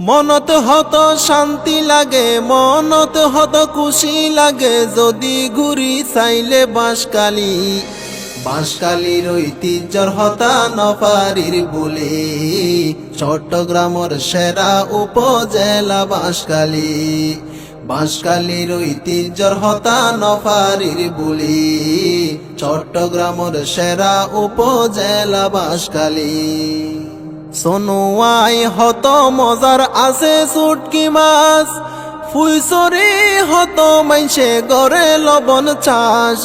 মনত হত শান্তি লাগে, মনত হত খুশি লাগে, যদি ঘুরি চাইলে বাঁশকালি বাঁশকালির ঐতিহ্যর হতা নপারির বলে, চট্টগ্রামের সেরা উপজেলা বাঁশকালি বাঁশকালির ঐতিহ্যর হতা নপারির বলি, চট্টগ্রামের সেরা উপজেলা বাঁশকালি সোনুয়াই হত মজার আছে সুটকি মাছ। ফুইসরি হত মাইসে গড়ে লবণ চাষ।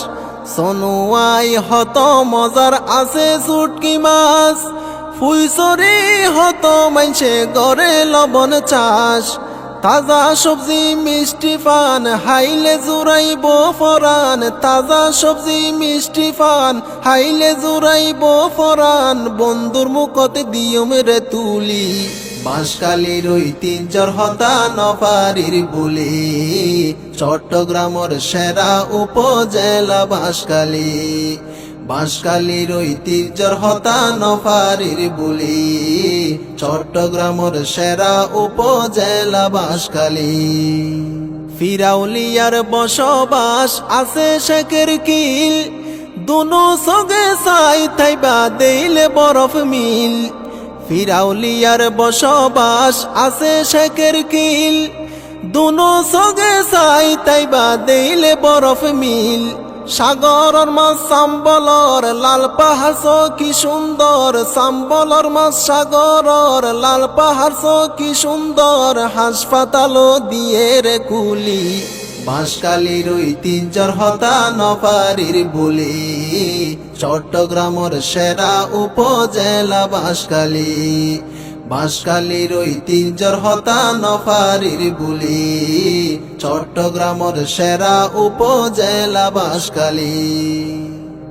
সোনোয়াই হত মজার আছে সুটকি মাছ। ফুইসরি হত মাইসে গড়ে লবণ চাষ। তাজা সবজি মিষ্টি পান, হাইলে জুড়াইব ফরান। তাজা সবজি মিষ্টি পান, হাইলে জুড়াইব ফরান। বন্ধুর মুখত দিয়ম রে তুলি বাঁশকালির ঐতিহ্যর হতা নপারির বলি। চট্টগ্রামের সেরা উপজেলা বাঁশকালী বাঁশকালির ঐতিহ্যর হতা নপারির বলি। চট্টগ্রামের সেরা উপজেলা বাঁশকালী ফিরাউলিয়ার বসবাস আছে শেখের কিল। দুনো সগে সাই থাইবা দেইলে বরফ মিল। ফিরাউলিয়ার বসবাস আছে শেখের কিল। দুনো সগে সাই তাইবা দেইলে বরফ মিল। সাগরর মাছ, সাম্বলর লাল পাহাড় কি সুন্দর। সাম্বলর মাছ, সাগরর লাল পাহাড় কি সুন্দর। হাসপাতাল দিয়ে রে কুলি। বাঁশকালির ঐতিহ্যর হতা নপারির বলি। চট্টগ্রামের সেরা উপজেলা বাঁশকালী বাঁশকালির ঐতিহ্যর হতা নপারির বলি। চট্টগ্রামের সেরা উপজেলা বাঁশকালী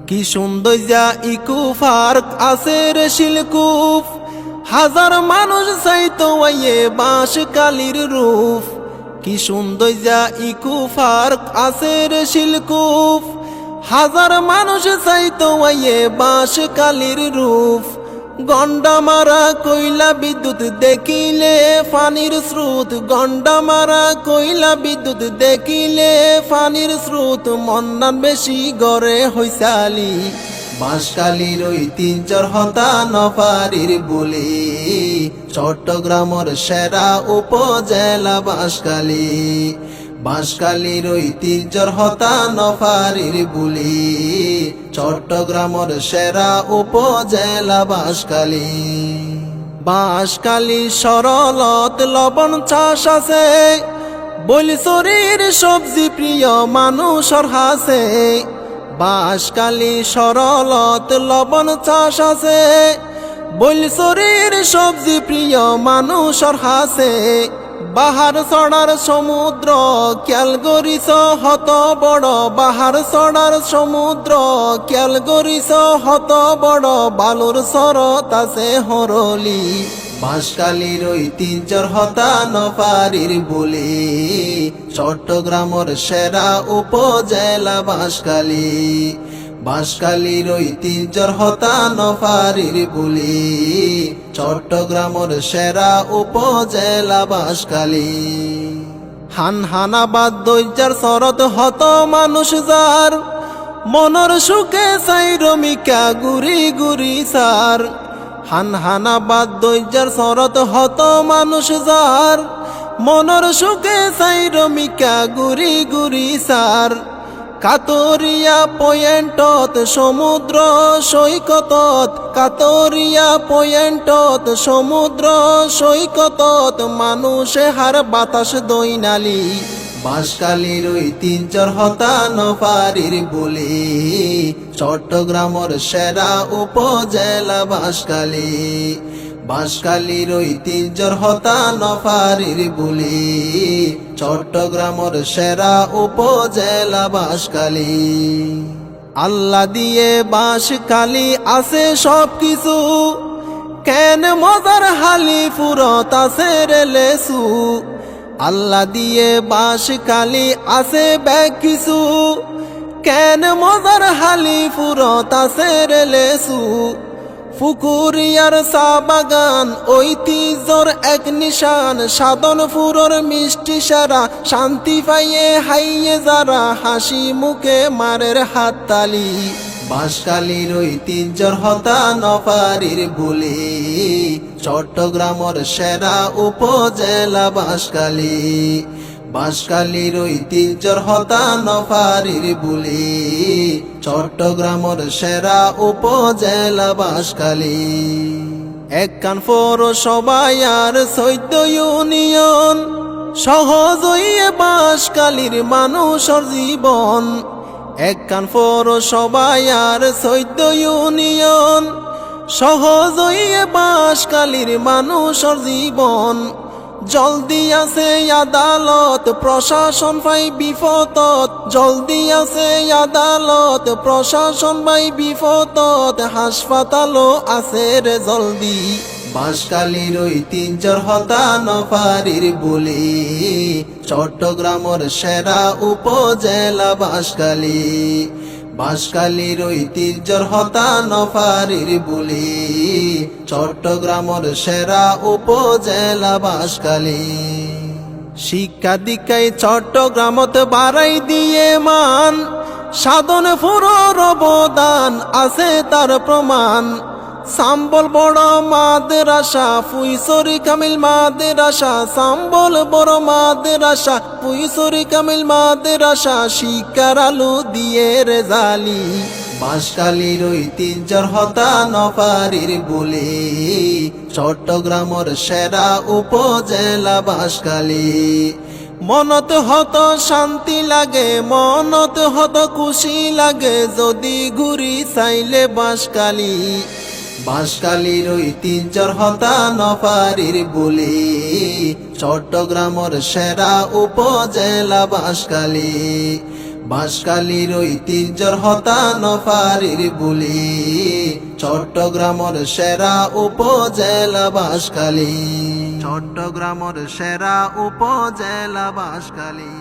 কি সুন্দর যা ইকু পার্ক আছে রে শিলকুফ। হাজার মানুষ চাইতো আইয়ে বাঁশ কালির রূপ। কি সুন্দর যা ইকু পার্ক আছে রে শিলকুফ। হাজার মানুষ চাইতো আইয়ে বাঁশ কালির রূপ। গন্ডা মারা কইলা বিদ্যুৎ দেখিলে পানির স্রোত। গন্ডা মারা কইলা বিদ্যুৎ দেখিলে পানির স্রোত। মন্নান বেশি গড়ে হইসালি বাঁশকালির ঐতিহ্যর হতা নপারির বলি। চট্টগ্রামের সেরা উপজেলা বাঁশকালী বাঁশকালির ঐতিহ্যর হতা নপারির বুলি। চট্টগ্রামের সেরা উপজেলা বাঁশকালী বাঁশকালী সরলত লবণ চাষ আছে। বলি শরীর সবজি প্রিয় মানুষর হাসে বাঁশকালী সরলত লবণ চাষ আছে। বলি শরীর সবজি প্রিয় মানুষর হাসে বাহার চড়ার সমুদ্র ক্যালগরিস হত বড়। বাহার চড়ার সমুদ্র ক্যালগরিস হত বড়। বালুর সরত আছে হরলি বাঁশকালির ঐতিহ্যর হতা নপারির বলি। চট্টগ্রামের সেরা উপজেলা বাঁশকালী বাঁশকালির ঐতিহ্যর হতা নপারির বলি চট্টগ্রামের সেরা উপজেলা বাঁশকালী হান হানাবাদ দৈজার শরত হত মানুষ যার। মনর সুখে চাই রমিকা গুরি গুরি সার। হান হানাবাদ দৈজার শরত হত মানুষ যার। মনর সুখে চাই রমিকা গুরি গুরি সার। কাতরিয়া পয়েন্টত সমুদ্র সৈকতত, কাতরিয়া পয়েন্টত সমুদ্র সৈকতত, মানুষে হার বাতাস দৈনালি। বাঁশকালির ঐতিহ্যর হতা নপারির বলি, চট্টগ্রামের সেরা উপজেলা বাঁশকালী বাঁশকালির ঐতিহ্যর হতা নপারির বলি। চট্টগ্রামের সেরা উপজেলা বাঁশকালী আল্লাহ দিয়ে বাঁশকালী আছে সব কিছু কেন মজার হালি ফুরত আছে রে লেসু। আল্লাহ দিয়ে বাঁশকালী আছে ব্যাগ কিছু। কেন মজার হালি ফুরত আছে রে লেসু পুকুরিয়ার চা বাগান, ঐতিহ্যর এক নিশান। সাধন ফুরর মিষ্টি সারা, শান্তি পাইয়ে হাইয়ে যারা, হাসি মুখে মারের হাততালি। বাঁশকালীর ঐতিহ্যর হতা নপারির বলি, চট্টগ্রামের সেরা উপজেলা বাঁশকালী বাঁশকালীর ঐতিহ্যর হতা নপারির বলি। চট্টগ্রামের সেরা উপজেলা বাঁশকালী এক কান সবাই আর চৈদ্য ইউনিয়ন। সহজ বাঁশকালীর মানুষের জীবন। এক কান সবাই আর চৈদ্য ইউনিয়ন। সহজ বাঁশকালীর মানুষের জীবন। জলদি আছে আদালত, প্রশাসন পাই বিপদত। জলদি আছে আদালত, প্রশাসন পাই বিপদত। হাসপাতালও আছে রে জলদি। বাঁশকালীর ঐতিহ্যর হতা নপারির বলি। চট্টগ্রামের সেরা উপজেলা বাঁশকালী বাঁশকালীর ঐতিহ্যর হতা নফারির বুলি। চট্টগ্রামর সেরা উপজেলা বাঁশকালী শিক্ষা দীক্ষায় চট্টগ্রামত বাড়াই দিয়ে মান। সাধন ফুরর অবদান আছে তার প্রমাণ। সাম্বল বড় মাদের আশা ফুইসরি কামিল মাদের আশা সাম্বল বড় মাদের আশা ফুইসরি কামিল মাদের আশা শিকার আলু দিয়ে রে জালি। বাঁশকালীর ঐতিহ্যর হতা নপারির বলি, চট্টগ্রামের সেরা উপজেলা বাঁশকালী মনত হত শান্তি লাগে, মনত হত খুশি লাগে, যদি ঘুরি চাইলে বাঁশকালী বাঁশকালীর ঐতিহ্যর হতা নপারির বলি। চট্টগ্রামের সেরা উপজেলা বাঁশকালী বাঁশকালীর ঐতিহ্যর হতা নপারির বলি। চট্টগ্রামের সেরা উপজেলা বাঁশকালী চট্টগ্রামের সেরা উপজেলা বাঁশকালী